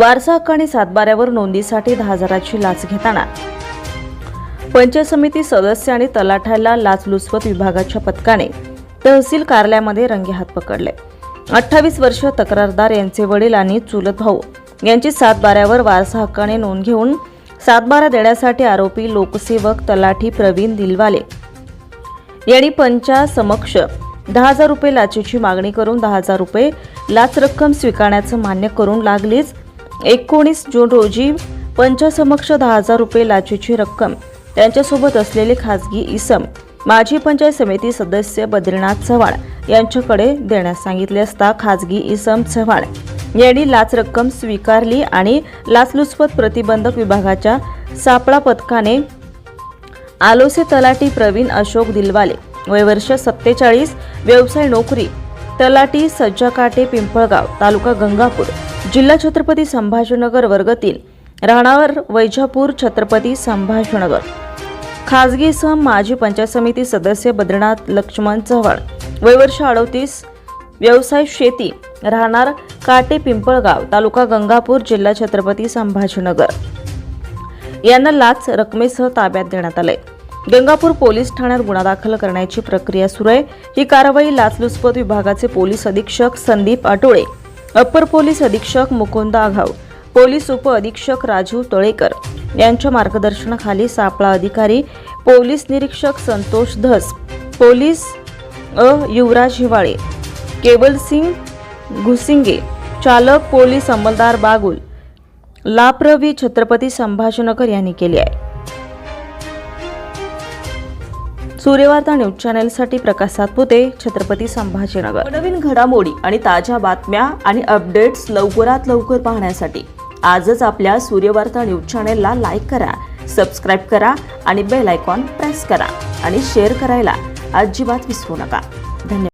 वारसा हक्क आणि सातबाऱ्यावर नोंदीसाठी दहा हजाराची लाच घेताना. पंचायत समिती सदस्य आणि तलाठ्याला लाचलुचपत विभागाच्या पथकाने तहसील कार्यालयामध्ये रंगेहात पकडले. अठ्ठावीस वर्ष तक्रारदार यांचे वडील आणि चुलत भाऊ यांची सातबाऱ्यावर वारसा हक्काने नोंद घेऊन सातबारा देण्यासाठी आरोपी लोकसेवक तलाठी प्रवीण दिलवाले यांनी पंचा समक्ष दहा हजार रुपये लाचेची मागणी करून दहा हजार रुपये लाच रक्कम स्वीकारण्याचं मान्य करून लागलीच एकोणीस जून रोजी पंचासमक्ष दहा हजार रुपये लाचेची रक्कम. त्यांच्यासोबत असलेले खासगी इसम माजी पंचायत समिती सदस्य बद्रीनाथ चव्हाण यांच्याकडे देण्यास सांगितले असता खासगी इसम चव्हाण यांनी लाच रक्कम स्वीकारली आणि लाचलुचपत प्रतिबंधक विभागाच्या सापळा पथकाने आलोसे तलाटी प्रवीण अशोक दिलवाले वय वर्ष सत्तेचाळीस व्यवसाय नोकरी तलाटी सज्जाकाटे पिंपळगाव तालुका गंगापूर जिल्हा छत्रपती संभाजीनगर वर्ग तीन राहणार वैजापूर छत्रपती संभाजीनगर. खाजगी सम माजी पंचायत समिती सदस्य बद्रीनाथ लक्ष्मण चव्हाण. वयवर्ष अडतीस. व्यवसाय शेती राहणार काटे पिंपळगाव तालुका गंगापूर जिल्हा छत्रपती संभाजीनगर. यांना लाच रकमेसह ताब्यात देण्यात आले गंगापूर पोलीस ठाण्यात गुन्हा दाखल करण्याची प्रक्रिया सुरू आहे. ही कारवाई लाचलुचपत विभागाचे पोलीस अधीक्षक संदीप आटोळे अप्पर पोलीस अधीक्षक मुकुंद आघाव पोलीस उप अधीक्षक राजीव तळेकर यांच्या मार्गदर्शनाखाली सापळा अधिकारी पोलीस निरीक्षक संतोष धस पोलीस अ. युवराज हिवाळे केबल सिंग घुसिंगे चालक पोलीस अंमलदार बागुल लाप्रवी छत्रपती संभाजीनगर यांनी केली आहे. सूर्यवार्ता न्यूज चॅनेलसाठी प्रकाश सातपुते छत्रपती संभाजीनगर. नवीन घडामोडी आणि ताज्या बातम्या आणि अपडेट्स लवकरात लवकर पाहण्यासाठी आजच आपल्या सूर्यवार्ता न्यूज चॅनलला लाईक करा सबस्क्राईब करा आणि बेल आयकॉन प्रेस करा आणि शेअर करायला अजिबात विसरू नका. धन्यवाद.